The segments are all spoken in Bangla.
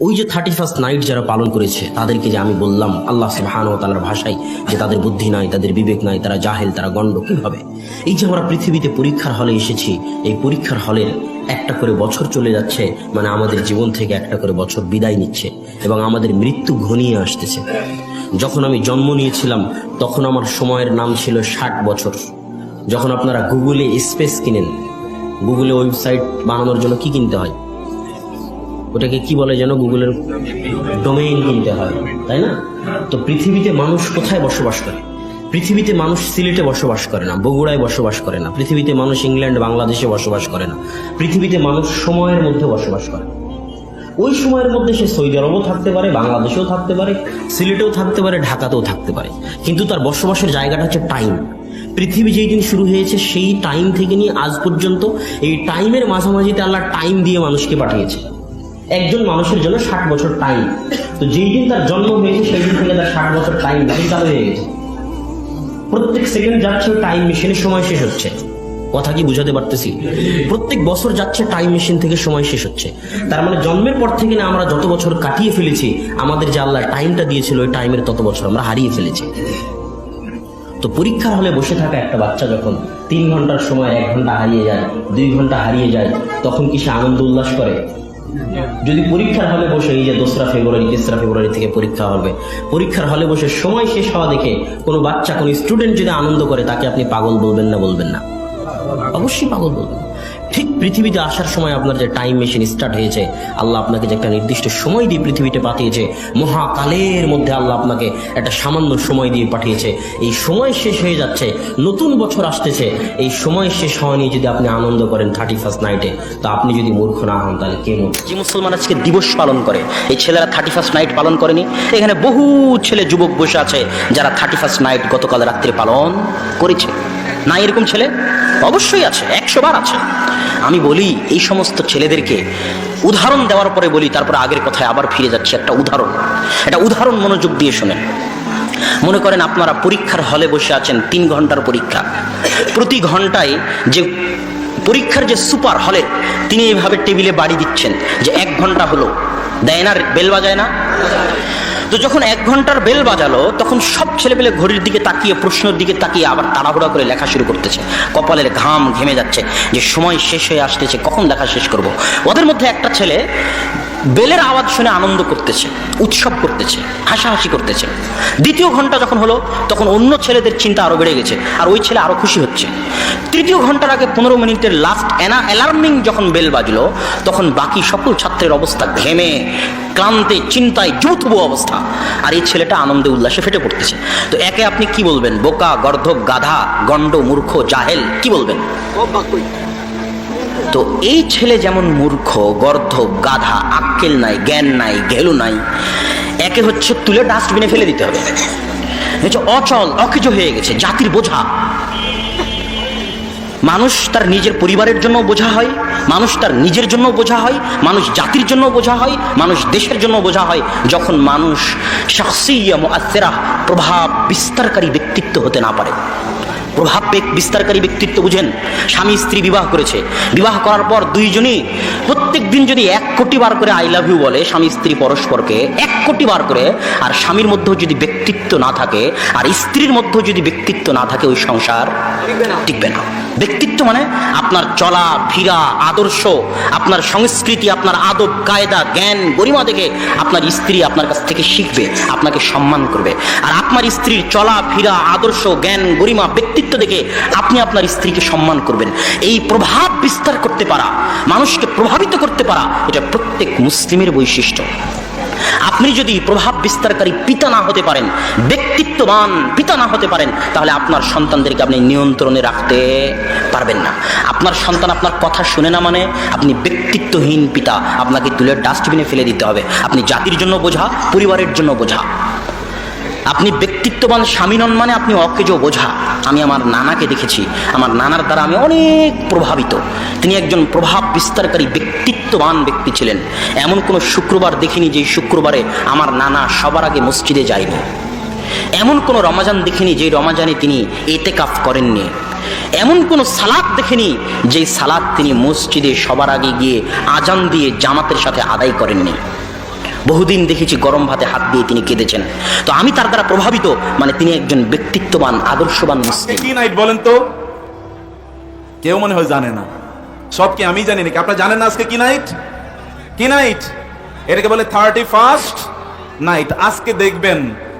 ওই যে থার্টি ফার্স্ট নাইট যারা পালন করেছে, তাদেরকে যে আমি বললাম, আল্লাহ সুবহান ও তালার ভাষায় যে তাদের বুদ্ধি নাই, তাদের বিবেক নাই, তারা জাহেল, তারা গণ্ড কীভাবে এই যে আমরা পৃথিবীতে পরীক্ষার হলে এসেছি, এই পরীক্ষার হলের একটা করে বছর চলে যাচ্ছে মানে আমাদের জীবন থেকে একটা করে বছর বিদায় নিচ্ছে এবং আমাদের মৃত্যু ঘনিয়ে আসতেছে। যখন আমি জন্ম নিয়েছিলাম, তখন আমার সময়ের নাম ছিল ষাট বছর। যখন আপনারা গুগলে স্পেস কিনেন গুগলে ওয়েবসাইট বানানোর জন্য কি কিনতে হয়? ওটাকে কি বলে যেন গুগলের ডোমেইন কিনতে হয়, তাই না? তো পৃথিবীতে মানুষ কোথায় বসবাস করে? পৃথিবীতে মানুষ সিলেটে বসবাস করে না, বগুড়ায় বসবাস করে না, পৃথিবীতে মানুষ ইংল্যান্ড, বাংলাদেশে বসবাস করে না, পৃথিবীতে মানুষ সময়ের মধ্যে বসবাস করে। ওই সময়ের মধ্যে সে সৌদি আরবও থাকতে পারে, বাংলাদেশেও থাকতে পারে, সিলেটেও থাকতে পারে, ঢাকাতেও থাকতে পারে। কিন্তু তার বসবাসের জায়গাটা হচ্ছে টাইম পৃথিবী যেই দিন শুরু হয়েছে, সেই টাইম থেকে নিয়ে আজ পর্যন্ত এই টাইমের মাঝামাঝিতে আল্লাহ টাইম দিয়ে মানুষকে পাঠিয়েছে। একজন মানুষের জন্য ষাট বছর টাইম তো যেই দিন তার জন্ম হয়েছে, সেই দিন থেকে তার ষাট বছর টাইম চালু হয়ে গেছে। প্রত্যেক সেকেন্ড যাচ্ছে টাইম মেশিনের সময় শেষ হচ্ছে। কথা কি বুঝাতে পারতেছি? প্রত্যেক বছর যাচ্ছে টাইম মেশিন থেকে সময় শেষ হচ্ছে। তার মানে জন্মের পর থেকে না আমরা যত বছর কাটিয়ে ফেলেছি, আমাদের যে আল্লাহ টাইমটা দিয়েছিল, ওই টাইমের তত বছর আমরা হারিয়ে ফেলেছি। তো পরীক্ষার হলে বসে থাকা একটা বাচ্চা যখন তিন ঘণ্টার সময় এক ঘণ্টা হারিয়ে যায়, দুই ঘণ্টা হারিয়ে যায়, তখন কি সে আনন্দ উল্লাস করে? যদি পরীক্ষার হলে বসে এই যে দোসরা ফেব্রুয়ারি, তেসরা ফেব্রুয়ারি থেকে পরীক্ষা হবে, পরীক্ষার হলে বসে সময় শেষ হওয়া দেখে কোনো বাচ্চা, কোনো স্টুডেন্ট যদি আনন্দ করে, তাকে আপনি পাগল বলবেন না বলবেন না। অবশ্যই পাগল বলবেন। ঠিক পৃথিবীতে আসার সময় আপনার যে টাইম মেশিন স্টার্ট হয়েছে, আল্লাহ আপনাকে যে একটা নির্দিষ্ট সময় দিয়ে পৃথিবীতে পাঠিয়েছে, মহাকালের মধ্যে আল্লাহ আপনাকে একটা সামান্য সময় দিয়ে পাঠিয়েছে। এই সময় শেষ হয়ে যাচ্ছে, নতুন বছর আসতেছে, এই সময় শেষ হওয়া নিয়ে যদি আপনি আনন্দ করেন থার্টি ফার্স্ট নাইটে তো আপনি যদি মূর্খ না হন, তাহলে কে মূর্খ? যে মুসলমান আজকে দিবস পালন করে, এই ছেলেরা থার্টি ফার্স্ট নাইট পালন করেনি, এখানে বহু ছেলে, যুবক বসে আছে, যারা থার্টি ফার্স্ট নাইট গতকাল রাত্রে পালন করেছে। না এরকম ছেলে? অবশ্যই আছে, একশো বার আছে। আমি বলি, এই সমস্ত ছেলেদেরকে উদাহরণ দেওয়ার পরে বলি, তারপর আগের কথায় আবার ফিরে যাচ্ছে, একটা উদাহরণ। একটা উদাহরণ মনোযোগ দিয়ে শোনেন। মনে করেন আপনারা পরীক্ষার হলে বসে আছেন, তিন ঘণ্টার পরীক্ষা। প্রতি ঘন্টায় যে পরীক্ষার যে সুপার হলে, তিনি এইভাবে টেবিলে বাড়ি দিচ্ছেন যে এক ঘণ্টা হলো। দেয় না বেল বাজায় না? তো যখন এক ঘণ্টার বেল বাজালো, তখন সব ছেলেপেলে ঘড়ির দিকে তাকিয়ে, প্রশ্নের দিকে তাকিয়ে আবার তাড়াহুড়া করে লেখা শুরু করতেছে কপালের ঘাম ঘেমে যাচ্ছে যে সময় শেষ হয়ে আসতেছে, কখন লেখা শেষ করব। ওদের মধ্যে একটা ছেলে বেলের আওয়াজ শুনে আনন্দ করতেছে, উৎসব করতেছে, হাসাহাসি করতেছে। দ্বিতীয় ঘণ্টা যখন হলো, তখন অন্য ছেলেদের চিন্তা আরও বেড়ে গেছে, আর ওই ছেলে আরও খুশি হচ্ছে। তৃতীয় ঘণ্টার আগে পনেরো মিনিটের লাস্ট অ্যানা অ্যালার্মিং যখন বেল বাজলো, তখন বাকি সকল ছাত্রের অবস্থা ঘেমে, ক্লান্তে, চিন্তায় যৌথব অবস্থা। আর এই ছেলেটা আনন্দে উল্লাসে ফেটে পড়তেছে। তো একে আপনি কি বলবেন? বোকা গর্ধক গাধা, গণ্ড, মূর্খ, জাহেল, কি বলবেন? তো এই ছেলে যেমন মূর্খ গর্ধব গাধা, আক্কেল নাই, জ্ঞান নাই গেলু নাই, একে হচ্ছে তুলে ডাস্টবিনে ফেলে দিতে হবে। অচল, অকেজ হয়ে গেছে, জাতির বোঝা। মানুষ তার নিজের পরিবারের জন্য বোঝা হয়, মানুষ তার নিজের জন্য বোঝা হয়, মানুষ জাতির জন্য বোঝা হয়, মানুষ দেশের জন্য বোঝা হয়, যখন মানুষ মুআসসিরা, প্রভাব বিস্তারকারী ব্যক্তিত্ব হতে না পারে। প্রভাব বিস্তারকারী ব্যক্তিত্ব বুঝেন। স্বামী স্ত্রী বিবাহ করেছে। বিবাহ করার পর দুইজনই প্রত্যেক দিন যদি এক কোটি বার করে আই লাভ ইউ বলে স্বামী স্ত্রী পরস্পরকে এক কোটি বার করে আর স্বামীর মধ্যেও যদি ব্যক্তিত্ব না থাকে আর স্ত্রীর মধ্যেও যদি ব্যক্তিত্ব না থাকে ওই সংসার টিকবে না। ব্যক্তিত্ব মানে আপনার চলা ফিরা আদর্শ আপনার সংস্কৃতি আপনার আদব কায়দা জ্ঞান গরিমা দেখে আপনার স্ত্রী আপনার কাছ থেকে শিখবে আপনাকে সম্মান করবে। আর আপনার স্ত্রীর চলা ফিরা আদর্শ জ্ঞান গরিমা ব্যক্তিত্ব দেখে আপনি আপনার স্ত্রীকে সম্মান করবেন। এই প্রভাব বিস্তার করতে পারা মানুষকে প্রভাবিত করতে পারা, এটা প্রত্যেক মুসলিমের বৈশিষ্ট্য। আপনি যদি প্রভাব বিস্তারকারী পিতা না হতে পারেন, ব্যক্তিত্ববান পিতা না হতে পারেন, তাহলে আপনার সন্তানদেরকে আপনি নিয়ন্ত্রণে রাখতে পারবেন না। আপনার সন্তান আপনার কথা শুনে না মানে আপনি ব্যক্তিত্বহীন পিতা, আপনাকে তুলে ডাস্টবিনে ফেলে দিতে হবে। আপনি জাতির জন্য বোঝা, পরিবারের জন্য বোঝা। আপনি ব্যক্তিত্ববান স্বামী নন মানে আপনি অকেজ বোঝা। আমি আমার নানাকে দেখেছি। আমার নানার দ্বারা আমি অনেক প্রভাবিত। তিনি একজন প্রভাব বিস্তারকারী ব্যক্তিত্ববান ব্যক্তি ছিলেন। এমন কোনো শুক্রবার দেখিনি যে শুক্রবারে আমার নানা সবার আগে মসজিদে যায়নি। এমন কোনো রমাজান দেখিনি যে রমাজানে তিনি এতেকাফ করেননি। এমন কোন সালাদ দেখেনি যে সালাদ তিনি মসজিদে সবার আগে গিয়ে আজান দিয়ে জামাতের সাথে আদায় করেননি। বহুদিন দেখেছি গরম ভাতে হাত দিয়ে তিনি কেঁদেছেন। তো আমি তার দ্বারা প্রভাবিত মানে তিনি একজন ব্যক্তিত্ববান, আদর্শবান কি নাইট বলেন তো? কেউ মনে হয় জানে না। সব কি আমি জানি নাকি? আপনারা জানেন না আজকে কি নাইট কি নাইট এটাকে বলে থার্টি ফার্স্ট নাইট আজকে দেখবেন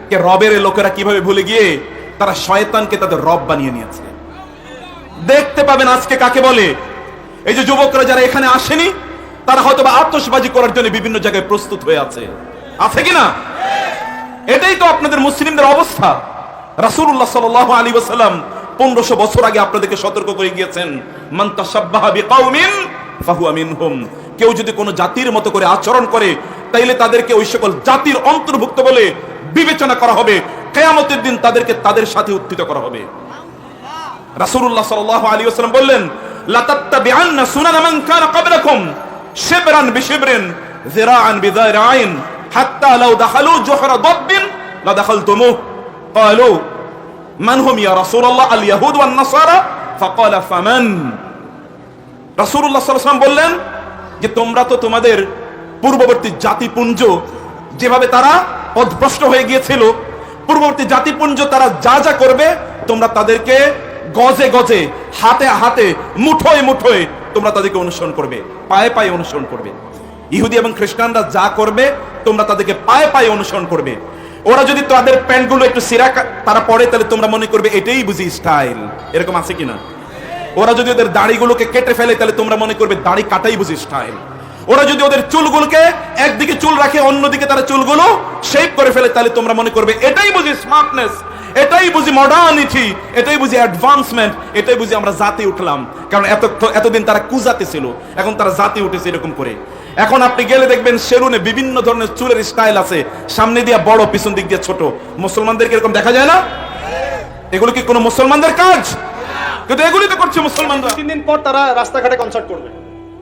কে রবের লোকেরা কীভাবে ভুলে গিয়ে তারা শয়তানকে তাদের রব বানিয়ে নিয়েছে। দেখতে পাবেন আজকে কাকে বলে। এই যে যুবকরা যারা এখানে আসেনি তারা হয়তো বা আত্মসবাজি করার জন্য বিভিন্ন জায়গায় প্রস্তুত হয়ে আছে। আছে কিনা এটাই তো আপনাদের মুসলিমদের অবস্থা। রাসূলুল্লাহ সাল্লাল্লাহু আলাইহি ওয়াসাল্লাম 1500 বছর আগে আপনাদেরকে সতর্ক করে গিয়েছেন কেউ যদি কোনো জাতির মতো করে আচরণ করে, তাইলে তাদেরকে ওই সকল জাতির অন্তর্ভুক্ত বলে বিবেচনা করা হবে। কিয়ামতের দিন তাদেরকে তাদের সাথে উত্থিত করা হবে। রাসূলুল্লাহ সাল্লাল্লাহু আলাইহি ওয়াসাল্লাম বললেন লা তাত্তাবিআন্না সুনানা কানা ক্বাবলাকুম শিবরান বিশিবরিন যিরাআন বিযারাইন হাত্তা লাউ দাখালু জুহরা দাব্বিন, লা দাখালতুমু। ক্বালু মান হুম ইয়া রাসূলুল্লাহ, আল ইয়াহুদ ওয়ান নাসারা? ফাকালা, ফামান। রাসূলুল্লাহ সাল্লাল্লাহু আলাইহি ওয়াসাল্লাম বললেন যে, তোমরা তো তোমাদের পূর্ববর্তী জাতিপুঞ্জ, যেভাবে তারা পদভ্রষ্ট হয়ে গিয়েছিল, পূর্ববর্তী জাতিপুঞ্জ তারা যা যা করবে, তোমরা তাদেরকে গজে গজে, হাতে হাতে, মুঠোয় মুঠোয় তোমরা তাদেরকে অনুসরণ করবে, পায়ে পায়ে অনুসরণ করবে। ইহুদি এবং খ্রিস্টানরা যা করবে, তোমরা তাদেরকে পায়ে পায়ে অনুসরণ করবে। ওরা যদি তাদের প্যান্টগুলো একটু সিরা তারা পরে, তাহলে তোমরা মনে করবে এটাই বুঝি স্টাইল এরকম আছে কিনা? ওরা যদি ওদের দাড়িগুলোকে কেটে ফেলে, তাহলে তোমরা মনে করবে দাড়ি কাটাই বুঝি স্টাইল ওরা যদি ওদের চুলগুলোকে একদিকে চুল রাখে, অন্যদিকে তারা চুলগুলো শেপ করে ফেলে, তাহলে তোমরা মনে করবে, এটাই বুঝি স্মার্টনেস এটাই বুঝি মডার্নিটি এটাই বুঝি অ্যাডভান্সমেন্ট এটাই বুঝি আমরা জাতি উঠলাম। কারণ এত এতদিন তারা কুজাতে ছিল, এখন তারা জাতি উঠেছে এরকম করে। এখন আপনি গেলে দেখবেন সেলুনে বিভিন্ন ধরনের চুলের স্টাইল আছে। সামনে দিয়ে বড়, পিছন দিক দিয়ে ছোট। মুসলমানদেরকে এরকম দেখা যায় না? এগুলো কি কোনো মুসলমানদের কাজ? কিন্তু এগুলি তো করছে মুসলমানরা। তিন দিন পর তারা রাস্তাঘাটে কনসার্ট করবে।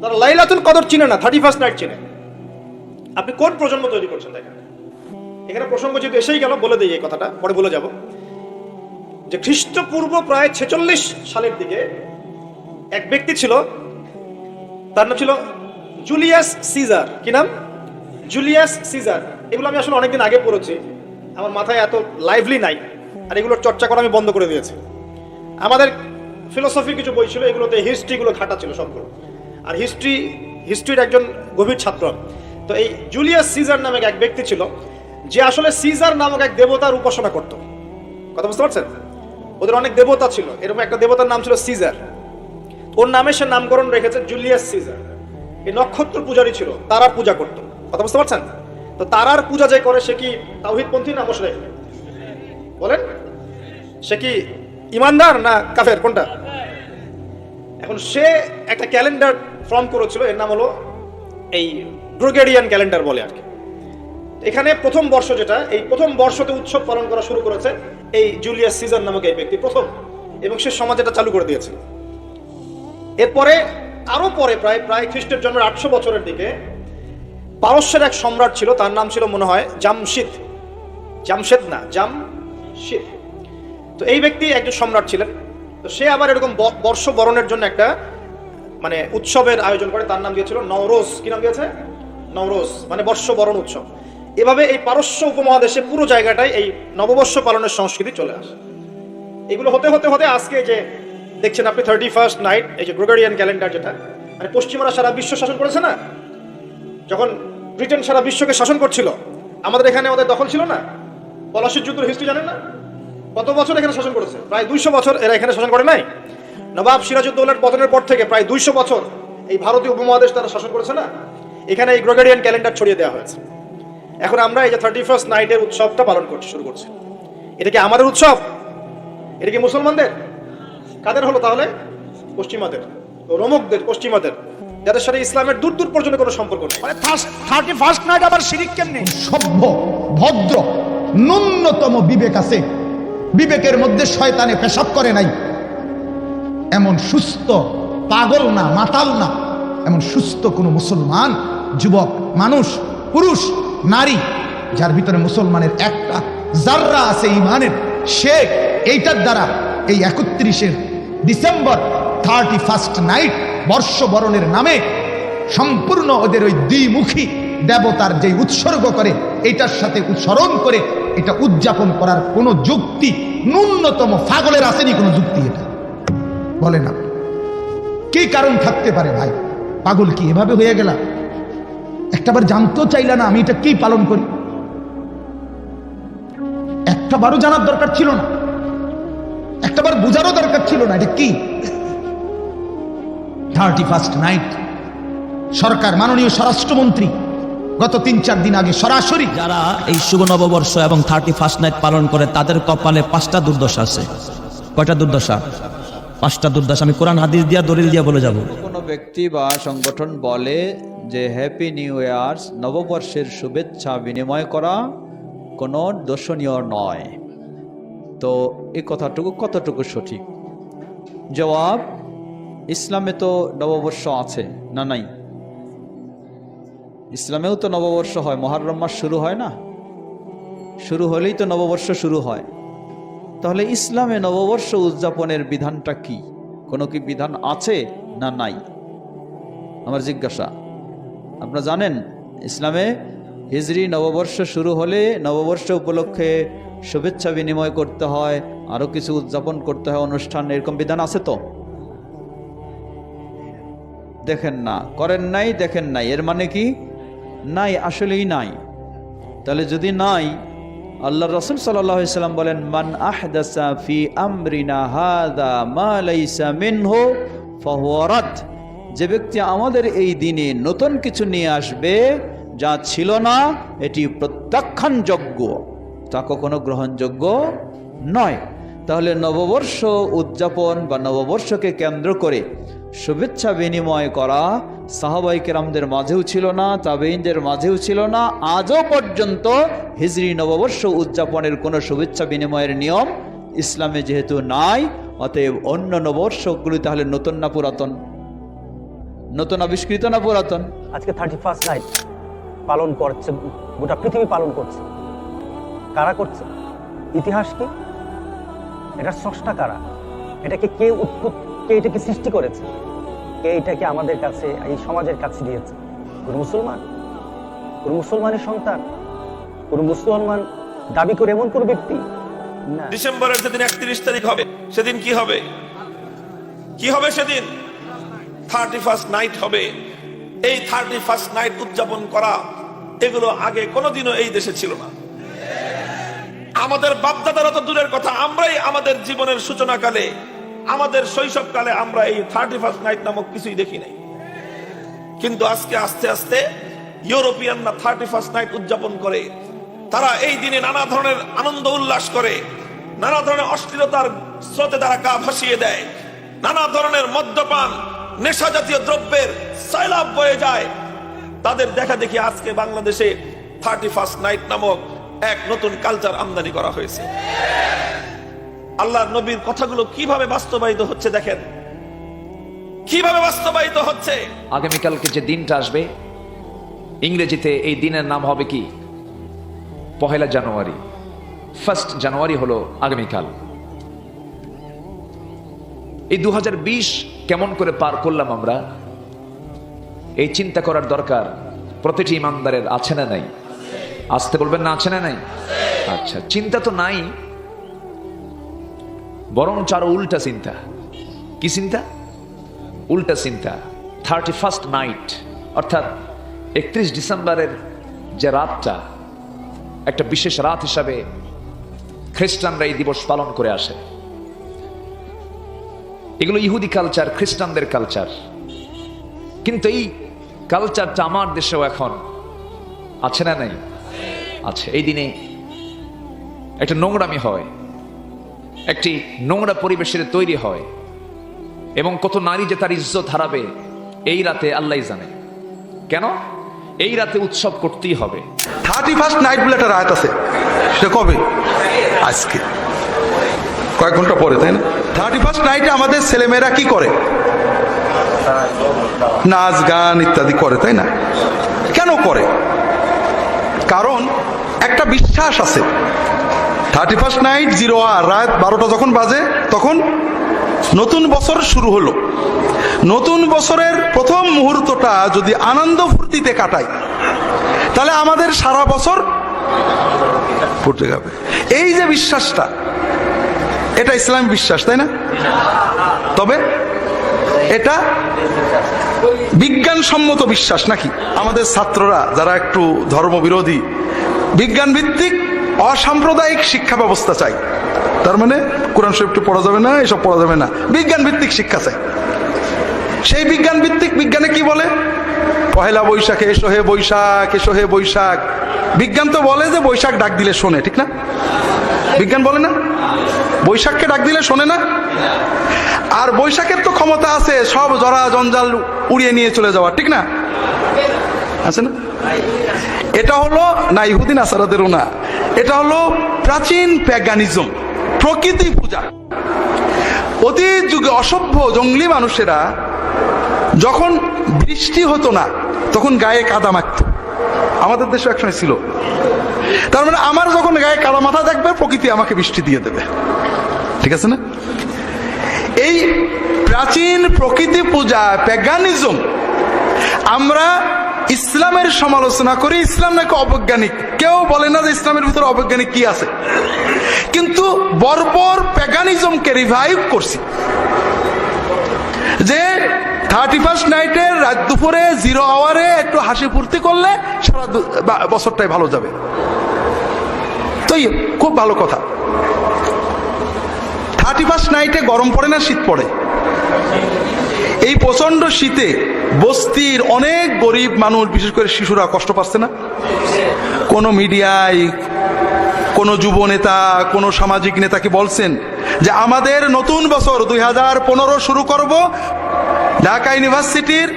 তারা লাইলাতুল কদর চিনে না থার্টি ফার্স্ট নাইট চিনে। আপনি কোন প্রজন্ম তৈরি করছেন দেখেন। এখানে প্রসঙ্গ যেহেতু এসেই গেল, বলে দিই এই কথাটা, পরে বলে যাব। যে খ্রিস্টপূর্ব প্রায় ছেচল্লিশ সালের দিকে এক ব্যক্তি ছিল, তার নাম ছিল জুলিয়াস সিজার। কি নাম? Julius Caesar. এগুলো আমি আসলে অনেকদিন আগে পড়েছি। আমার মাথায় এত লাইভলি নাই, আর এগুলোর চর্চা করা আমি বন্ধ করে দিয়েছি। আমাদের ফিলোসফি কিছু বই ছিল, এগুলোতে হিস্ট্রিগুলো ঘাটা ছিল সবগুলো আর হিস্ট্রি হিস্ট্রির একজন গভীর ছাত্র। তো এই জুলিয়াস সিজার নামক এক ব্যক্তি ছিল, যে আসলে সিজার নামক এক দেবতার উপাসনা করত। কথা বুঝতে পারছেন? ওদের অনেক দেবতা ছিল। এরকম একটা দেবতার নাম ছিল সিজার ওর নামে সে নামকরণ রেখেছে জুলিয়াস সিজার এই নক্ষত্র পূজারই ছিল তারা পূজা করত। কথা বুঝতে পারছেন? তো তারার পূজা যে করে, সে কি তাওহিদপন্থী না মুশরিক বলেন। সে কি ইমানদার না কাফের? কোনটা? এখন সে একটা ক্যালেন্ডার ফর্ম করেছিল, এর নাম হলো এই গ্রোগেরিয়ান ক্যালেন্ডার বলে আর কি। এখানে প্রথম বর্ষ যেটা, এই প্রথম বর্ষতে উৎসব পালন করা শুরু করেছে এই জুলিয়াস সিজন নামক এই ব্যক্তি, প্রথম। এবং সে সমাজ এটা চালু করে দিয়েছিল। এরপরে আরও পরে প্রায় প্রায় খ্রিস্টের জন্মের আটশো বছরের দিকে, পারস্যের এক সম্রাট ছিল, তার নাম ছিল মনে হয় জামশিদ। জামশেদ না, জামশিদ। তো এই ব্যক্তি একজন সম্রাট ছিলেন। তো সে আবার এরকম বর্ষ বরণের জন্য একটা মানে উৎসবের আয়োজন করে, তার নাম দিয়েছিল নওরোজ। কি নাম দিয়েছে? নওরোজ। মানে বর্ষ বরণ উৎসব। এভাবে এই পারস্য উপমহাদেশে পুরো জায়গাটায় এই নববর্ষ পালনের সংস্কৃতি চলে আসে। এগুলো হতে হতে হতে আজকে যে দেখছেন আপনি থার্টি ফার্স্ট নাইট এই যে গ্রেগরিয়ান ক্যালেন্ডার যেটা মানে পশ্চিমারা সারা বিশ্ব শাসন করেছে না? যখন ব্রিটেন সারা বিশ্বকে শাসন করছিল, আমাদের এখানে ওদের দখল ছিল না? পলাশির যুদ্ধের হিস্ট্রি জানেন না? কত বছর এখানে শাসন করেছে? প্রায় দুইশো বছর এরা এখানে শাসন করে নাই? নবাব সিরাজউদ্দৌলার পতনের পর থেকে প্রায় দুইশো বছর এই ভারতীয় উপমহাদেশ তারা শাসন করেছে না? এখানে এই গ্রেগরিয়ান ক্যালেন্ডার ছড়িয়ে দেওয়া হয়েছে। এখন আমরা এই যে থার্টি ফার্স্ট নাইটের উৎসবটা পালন করতে শুরু করছি। এটা কি আমাদের উৎসব? এটা কি মুসলমানদের? কাদের হলো তাহলে? পশ্চিমাদের। রোমকদের পশ্চিমাদের। যাদের সাথে ইসলামের দূর দূর পর্যন্ত কোনো সম্পর্ক নেই। মানে থার্টি ফার্স্ট নাইট আবার শিরিক কেমনি? সভ্য ভদ্র ন্যূনতম বিবেক আছে। বিবেকের মধ্যে শয়তানে পেশাব করে নাই। এমন সুস্থ পাগল না, মাতাল না। এমন সুস্থ কোনো মুসলমান, যুবক, মানুষ, পুরুষ, নারী, যার ভিতরে মুসলমানের একটা জাররা আছে ইমানের, সে এইটার দ্বারা এই একত্রিশের ডিসেম্বর থার্টি ফার্স্ট নাইট বর্ষবরণের নামে সম্পূর্ণ ওদের ওই দ্বিমুখী দেবতার যে উৎসর্গ করে এটার সাথে উৎসরণ করে, এটা উদযাপন করার কোনো যুক্তি, ন্যূনতম ফাগলের আসেনি কোনো যুক্তি এটা। বলে না। কি কারণ থাকতে পারে ভাই? পাগল কি এভাবে হয়ে গেল? একটাবার জানতেও চাইলা না আমি এটা কি পালন করি? একটা বারও জানার দরকার ছিল না। একটাবার বোঝারও দরকার ছিল না এটা কি? থার্টি ফার্স্ট নাইট, সরকার, মাননীয় স্বরাষ্ট্রমন্ত্রী, গত তিন চার দিন আগে সরাসরি যারা এই শুভ নববর্ষ এবং থার্টি ফার্স্ট নাইট পালন করে, তাদের কপালে পাঁচটা দুর্দশা আছে। কয়টা দুর্দশা? পাঁচটা দুর্দশা, আমি কোরআন, হাদিস দিয়া, দলিল দিয়া বলে যাব। কোনো ব্যক্তি বা সংগঠন বলে যে হ্যাপি নিউ ইয়ার্স নববর্ষের শুভেচ্ছা বিনিময় করা কোনো দর্শনীয় নয়। তো এই কথাটুকু কতটুকু সঠিক? জবাব, ইসলামে তো নববর্ষ আছে, না নাই? ইসলামেও তো নববর্ষ হয়, মহারম মাস শুরু হয় না? শুরু হলেই তো নববর্ষ শুরু হয়। তাহলে ইসলামে নববর্ষ উদযাপনের বিধানটা কি? কোনো কি বিধান আছে না নাই? আমার জিজ্ঞাসা। আপনারা জানেন, ইসলামে হিজরি নববর্ষ শুরু হলে নববর্ষ উপলক্ষে শুভেচ্ছা বিনিময় করতে হয় আরও কিছু উদযাপন করতে হয়, অনুষ্ঠান, এরকম বিধান আছে তো? দেখেন না, করেন নাই, দেখেন নাই, এর মানে কি? নাই, আসলেই নাই। তাহলে যদি নাই আল্লাহ রসুল সাল্লাম বলেন, মান ফি আমরিনা হাদা মা লাইসা মিনহু ফাহুয়া যে ব্যক্তি আমাদের এই দিনে নতুন কিছু নিয়ে আসবে যা ছিল না, এটি প্রত্যাখ্যানযোগ্য, তা কখনো গ্রহণযোগ্য নয়। তাহলে নববর্ষ উদযাপন বা নববর্ষকে কেন্দ্র করে শুভেচ্ছা বিনিময় করা সাহাবাই কেরামদের মাঝেও ছিল না তাবেইনদের মাঝেও ছিল না। আজও পর্যন্ত হিজরি নববর্ষ উদযাপনের কোনো শুভেচ্ছা বিনিময়ের নিয়ম ইসলামে যেহেতু নাই, অতএব অন্য নববর্ষগুলি তাহলে নতুন না পুরাতন? নতুন আবিষ্কৃত না পুরাতন? আজকে থার্টি ফার্স্ট নাইট পালন করছে, গোটা পৃথিবী পালন করছে। কারা করছে? ইতিহাস কি? এটা স্রষ্টা কারা? এটাকে কে উৎপত কে এটাকে সৃষ্টি করেছে? কে এটাকে আমাদের কাছে, এই সমাজের কাছে দিয়েছে। কোন মুসলমান? কোন মুসলমানের সন্তান? কোন মুসলমান দাবি করে এমন কোন ব্যক্তি? ডিসেম্বরের যেদিন একত্রিশ তারিখ হবে, সেদিন কি হবে? কি হবে সেদিন? থার্টি ফার্স্ট নাইট হবে। এই থার্টি ফার্স্ট নাইট উদযাপন করা, এগুলো আগে কোনোদিনও এই দেশে ছিল না। আমাদের বাপদাদারা তো দূরের কথা, আমরাই আমাদের জীবনের সূচনাকালে আমাদের শৈশবকালে আমরা এই থার্টি ফার্স্ট নাইট নামক কিছুই দেখি নাই। কিন্তু আজকে আস্তে আস্তে ইউরোপিয়ানরা থার্টি ফার্স্ট নাইট উদযাপন করে, তারা এই দিনে নানা ধরনের আনন্দ উল্লাস করে, নানা ধরনের অশ্লীলতার স্রোতে তারা গা ভাসিয়ে দেয়, নানা ধরনের মদ্যপান নেশা জাতীয় দ্রব্যের সাইলাভ বয়ে যায়। তাদের দেখা দেখি আজকে বাংলাদেশে থার্টি ফার্স্ট নাইট নামক এক নতুন কালচার আমদানি করা হয়েছে। আল্লাহ নবীর কথাগুলো কীভাবে বাস্তবায়িত হচ্ছে দেখেন? কীভাবে বাস্তবায়িত হচ্ছে? আগামীকালকে যে দিনটা আসবে, ইংরেজিতে এই দিনের নাম হবে কি? পহেলা জানুয়ারি। ফার্স্ট জানুয়ারি হলো আগামীকাল। এই দু হাজার বিশ কেমন করে পার করলাম আমরা? এই চিন্তা করার দরকার প্রতিটি ইমানদারের, আছে না নাই? আসতে বলবেন না, আছে না নাই? আচ্ছা চিন্তা তো নাই বরং আরও উল্টা চিন্তা। কি চিন্তা? উল্টা চিন্তা। থার্টি ফার্স্ট নাইট অর্থাৎ একত্রিশ ডিসেম্বরের যে রাতটা, একটা বিশেষ রাত হিসাবে খ্রিস্টানরা এই দিবস পালন করে আসে। এগুলো ইহুদি কালচার খ্রিস্টানদের কালচার কিন্তু এই কালচারটা আমার দেশেও এখন আছে না নাই? আছে। এই দিনে একটা নোংরামি হয়। একটি নোংরা পরিবেশের তৈরি হয় এবং কত নারী যে তার ইজ্জত হারাবে, এই রাতে আল্লাহ জানে। কেন? এই রাতে উৎসব করতেই হবে। থার্টি ফার্স্ট নাইট বলে একটা রাত আছে। সেটা কবে? আজকে। কয়েক ঘণ্টা পরে, তাই না? থার্টি ফার্স্ট নাইটে আমাদের ছেলেমেয়েরা কি করে? নাচ, গান ইত্যাদি করে, তাই না? কেন করে? কারণ একটা বিশ্বাস আছে। থার্টি ফার্স্ট নাইট, জিরো আর রাত বারোটা যখন বাজে, তখন নতুন বছর শুরু হলো। নতুন বছরের প্রথম মুহূর্তটা যদি আনন্দ ফুর্তিতে কাটাই, তাহলে আমাদের সারা বছর ফুটে যাবে। এই যে বিশ্বাসটা, এটা ইসলামী বিশ্বাস, তাই না? তবে এটা বিজ্ঞানসম্মত বিশ্বাস নাকি? আমাদের ছাত্ররা, যারা একটু ধর্মবিরোধী বিজ্ঞান ভিত্তিক অসাম্প্রদায়িক শিক্ষা ব্যবস্থা চাই। তার মানে কোরআন শরীফটি পড়া যাবে না, এসব পড়া যাবে না। বিজ্ঞান ভিত্তিক শিক্ষা চাই। সেই বিজ্ঞান ভিত্তিক বিজ্ঞানে কি বলে? পহেলা বৈশাখে, এসো হে বৈশাখ, এসো হে বৈশাখ। বিজ্ঞান তো বলে যে বৈশাখ ডাক দিলে শোনে, ঠিক না? বিজ্ঞান বলে না? বৈশাখকে ডাক দিলে শোনে না? আর বৈশাখের তো ক্ষমতা আছে, সব জরা জঞ্জাল উড়িয়ে নিয়ে চলে যাওয়া, ঠিক না? আছে না? এটা হলো না ইহুদিন আসারাদেরও না। এটা হলো প্রাচীন প্যাগানিজম প্রকৃতি পূজা। অতীত যুগে অসভ্য জঙ্গলি মানুষেরা যখন বৃষ্টি হতো না, তখন গায়ে কাদা মাখত। আমাদের দেশে একসময় ছিল। তার মানে আমার যখন গায়ে কাদা মাথা থাকবে, প্রকৃতি আমাকে বৃষ্টি দিয়ে দেবে। ঠিক আছে না? এই প্রাচীন প্রকৃতি পূজা, প্যাগানিজম, আমরা ইসলামের সমালোচনা করি। ইসলাম নাকি অবৈজ্ঞানিক? কেউ বলে না যে ইসলামের ভিতরে অবৈজ্ঞানিক কি আছে। কিন্তু বর্বর প্যাগানিজমকে রিভাইভ করছি। যে থার্টি ফার্স্ট নাইটের রাত দুপুরে জিরো আওয়ারে একটু হাসি ফুর্তি করলে সারা বছরটাই ভালো যাবে। তো খুব ভালো কথা। থার্টি ফার্স্ট নাইটে গরম পড়ে না, শীত পড়ে? এই প্রচণ্ড শীতে বস্তির অনেক গরিব মানুষ, বিশেষ করে শিশুরা, কষ্ট পাচ্ছে না? কোনো মিডিয়ায়, কোন যুব নেতা, কোন সামাজিক নেতা কি বলছেন যে আমাদের নতুন বছর দুই হাজার পনেরো শুরু করব? ঢাকা ইউনিভার্সিটির,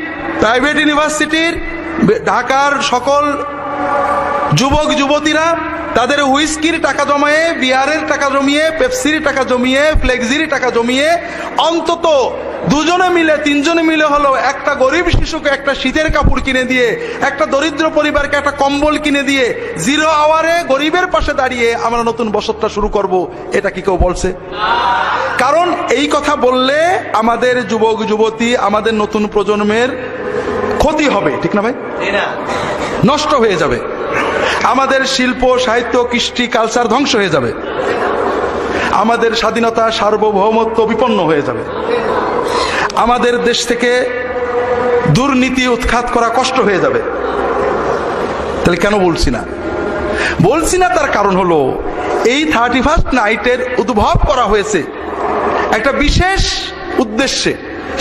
প্রাইভেট ইউনিভার্সিটির, ঢাকার সকল যুবক, যুবতীরা তাদের হুইস্কির টাকা জমায়ে, বিয়ারের টাকা জমিয়ে, পেপসির টাকা জমিয়ে, ফ্লেক্সির টাকা জমিয়ে অন্তত দুজনে মিলে, তিনজনে মিলে হলো একটা গরিব শিশুকে একটা শীতের কাপড় কিনে দিয়ে, একটা দরিদ্র পরিবারকে একটা কম্বল কিনে দিয়ে, জিরো আওয়ারে গরিবের পাশে দাঁড়িয়ে আমরা নতুন বছরটা শুরু করব, এটা কি কেউ বলছে? কারণ এই কথা বললে আমাদের যুবক, যুবতী, আমাদের নতুন প্রজন্মের ক্ষতি হবে, ঠিক না ভাই? নষ্ট হয়ে যাবে। আমাদের শিল্প, সাহিত্য, কৃষ্টি, কালচার ধ্বংস হয়ে যাবে। আমাদের স্বাধীনতা, সার্বভৌমত্ব বিপন্ন হয়ে যাবে। আমাদের দেশ থেকে দুর্নীতি উৎখাত করা কষ্ট হয়ে যাবে। তাহলে কেন বলছি না? বলছি না তার কারণ হলো, এই থার্টি ফার্স্ট নাইটের উদ্ভব করা হয়েছে একটা বিশেষ উদ্দেশ্যে,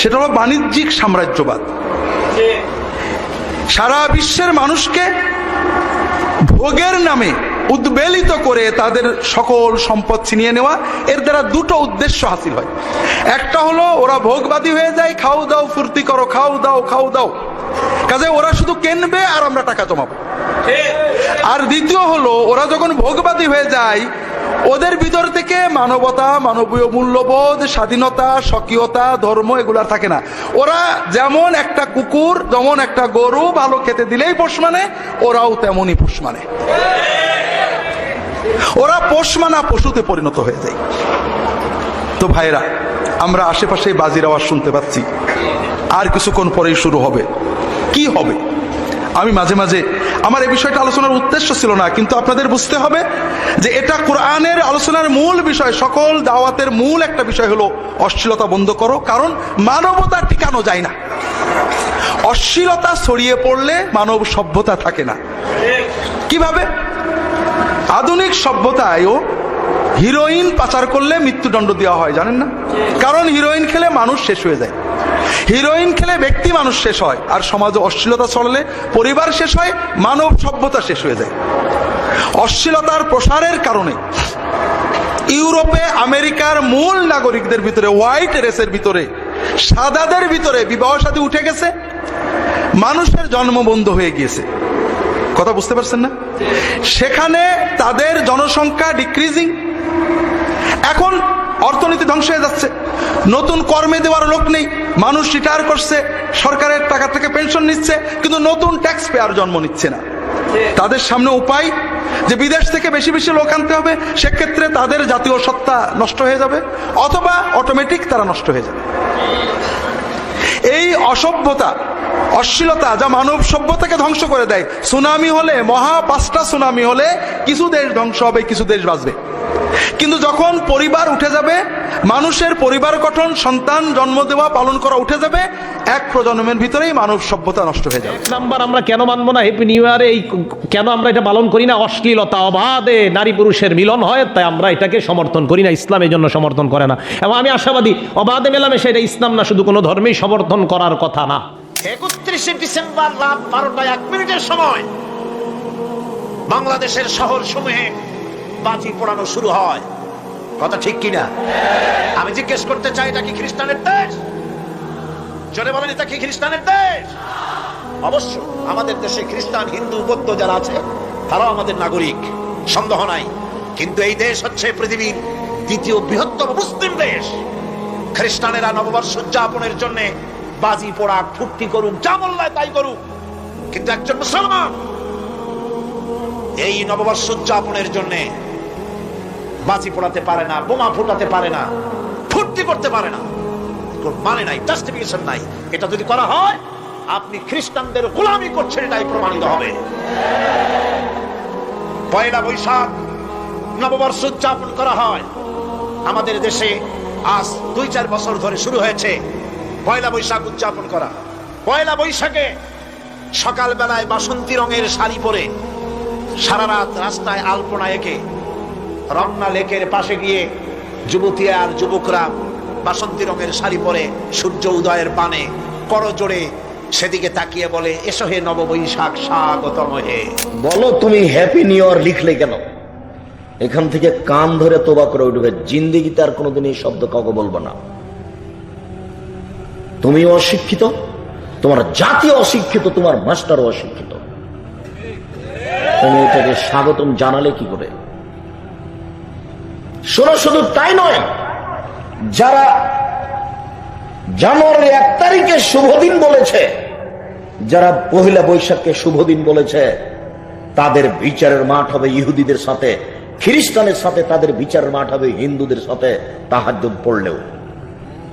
সেটা হলো বাণিজ্যিক সাম্রাজ্যবাদ। সারা বিশ্বের মানুষকে ভোগের নামে উদ্বেলিত করে তাদের সকল সম্পদ ছিনিয়ে নেওয়া, এর দ্বারা দুটো উদ্দেশ্য হাসিল হয়। একটা হলো, ওরা ভোগবাদী হয়ে যায়, খাও দাও, ফুর্তি করো, খাও দাও খাও দাও। কাজে ওরা শুধু কেনবে আর আমরা টাকা জমাবো। আর দ্বিতীয় হলো, ওরা যখন ভোগবাদী হয়ে যায়, ওদের ভিতর থেকে মানবতা, মানবীয় মূল্যবোধ, স্বাধীনতা, স্বকীয়তা, ধর্ম এগুলো থাকে না। ওরা যেমন একটা কুকুর যেমন একটা গরু, ভালো খেতে দিলেই পোষ মানে ওরাও তেমনই পোষ মানে। ওরা পোষ মানা পশুতে পরিণত হয়ে যায়। তো ভাইরা আমরা আশেপাশে বাজির আওয়াজ শুনতে পাচ্ছি। আর কিছুক্ষণ পরেই শুরু হবে। কি হবে? আমি মাঝে মাঝে, আমার এই বিষয়টা আলোচনার উদ্দেশ্য ছিল না, কিন্তু আপনাদের বুঝতে হবে যে এটা কোরআনের আলোচনার মূল বিষয়। সকল দাওয়াতের মূল একটা বিষয় হলো অশ্লীলতা বন্ধ করো, কারণ মানবতা টিকানো যায় না। অশ্লীলতা ছড়িয়ে পড়লে মানব সভ্যতা থাকে না। কীভাবে? আধুনিক সভ্যতায়ও হিরোইন পাচার করলে মৃত্যুদণ্ড দেওয়া হয়, জানেন না? কারণ হিরোইন খেলে মানুষ শেষ হয়ে যায়। হিরোইন খেলে ব্যক্তি মানুষ শেষ হয়, আর সমাজে অশ্লীলতা চললে পরিবার শেষ হয়, মানব সভ্যতা শেষ হয়ে যায়। অশ্লীলতার প্রসারের কারণে ইউরোপে আমেরিকার মূল নাগরিকদের ভিতরে, হোয়াইট রেসের ভিতরে, সাদাদের ভিতরে বিবাহ সাথী উঠে গেছে, মানুষের জন্ম বন্ধ হয়ে গিয়েছে। কথা বুঝতে পারছেন না? সেখানে তাদের জনসংখ্যা ডিক্রিজিং এখন অর্থনীতি ধ্বংস হয়ে যাচ্ছে। নতুন কর্মে দেওয়ার লোক নেই। মানুষ রিটায়ার করছে। সরকারের টাকা থেকে পেনশন নিচ্ছে, কিন্তু নতুন ট্যাক্স পেয়ার জন্ম নিচ্ছে না। তাদের সামনে উপায়, যে বিদেশ থেকে বেশি বেশি লোক আনতে হবে, সেক্ষেত্রে তাদের জাতীয় সত্তা নষ্ট হয়ে যাবে, অথবা অটোমেটিক তারা নষ্ট হয়ে যাবে। এই অসভ্যতা অশ্লীলতা যা মানব সভ্যতাকে ধ্বংস করে দেয়। সুনামি হলে মহা পাঁচটা সুনামি হলে কিছু দেশ ধ্বংস হবে, কিছু দেশ বাঁচবে। কিন্তু যখন পরিবার উঠে যাবে, মানুষের পরিবার গঠন, সন্তান জন্ম দেওয়া, পালন করা উঠে যাবে, এক প্রজন্মের ভিতরেই মানব সভ্যতা নষ্ট হয়ে যাবে। নাম্বার আমরা কেন মানবো না? হ্যাপি নিউ ইয়ারে এই কেন আমরা এটা পালন করি না? অশ্লীলতা অবাধে নারী পুরুষের মিলন হয়, তাই আমরা এটাকে সমর্থন করি না, ইসলাম এই জন্য সমর্থন করে না। এবং আমি আশাবাদী, অবাধে মেলামেশা, এটা ইসলাম না, শুধু কোনো ধর্মেই সমর্থন করার কথা না। একত্রিশে ডিসেম্বর রাত বারোটা এক মিনিটের সময় বাংলাদেশের শহর সমূহে বাজি পোড়ানো শুরু হয়। কথা ঠিক কিনা? আমি জিজ্ঞেস করতে চাই, এটা কি খ্রিস্টানের দেশ? জোরে বলেন, এটা কি খ্রিস্টানের দেশ? অবশ্য আমাদের দেশে খ্রিস্টান, হিন্দু, বৌদ্ধ যারা আছে, তারাও আমাদের নাগরিক, সন্দেহ নাই। কিন্তু এই দেশ হচ্ছে পৃথিবীর দ্বিতীয় বৃহত্তম মুসলিম দেশ। খ্রিস্টানেরা নববর্ষ উদযাপনের জন্য বাজি পোড়া ফুর্তি করুক, যা মোল্লায় তাই করুক। কিন্তু একজন মুসলমান এই নববর্ষ উদযাপনের জন্য বাজি পোড়াতে পারে না, বোমা ফুটাতে পারে না, ফুর্তি করতে পারে না। মানে নাই জাস্টিফিকেশন নাই। এটা যদি করা হয়, আপনি খ্রিস্টানদের গোলামি করছেন, এটাই প্রমাণিত হবে। পয়লা বৈশাখ নববর্ষ উদযাপন করা হয়। আমাদের দেশে আজ দুই চার বছর ধরে শুরু হয়েছে। পয়লা বৈশাখ উদযাপন করা। পয়লা বৈশাখে সকালবেলায় বাসন্তী রঙের শাড়ি পরে সারা রাত রাস্তায় আলপনা এঁকে রমনা লেকের পাশে গিয়ে যুবতী আর যুবকরা বাসন্তী রঙের শাড়ি পরে সূর্য উদয়ের পানে করজোড়ে সেদিকে তাকিয়ে বলে, এসো হে নববৈশাখ, স্বাগতম হে। বলো, তুমি হ্যাপি নিউ ইয়ার লিখলে কেন? এখান থেকে কান ধরে তোবা করে উঠবে। জিন্দিগিতে আর কোনোদিন এই শব্দ কাউকে বলব না। তুমি অশিক্ষিত, তোমার জাতি অশিক্ষিত, তোমার মাস্টার অশিক্ষিত। তুমি এটাকে স্বাগতম জানালে কি করে? শোনো, শুধু তাই নয়, যারা জানুয়ারির এক তারিখে শুভদিন বলেছে, যারা পহিলা বৈশাখকে শুভদিন বলেছে, তাদের বিচারের মাঠ হবে ইহুদিদের সাথে, খ্রিস্টানের সাথে তাদের বিচারের মাঠ হবে হিন্দুদের সাথে তাহাজ পড়লেও।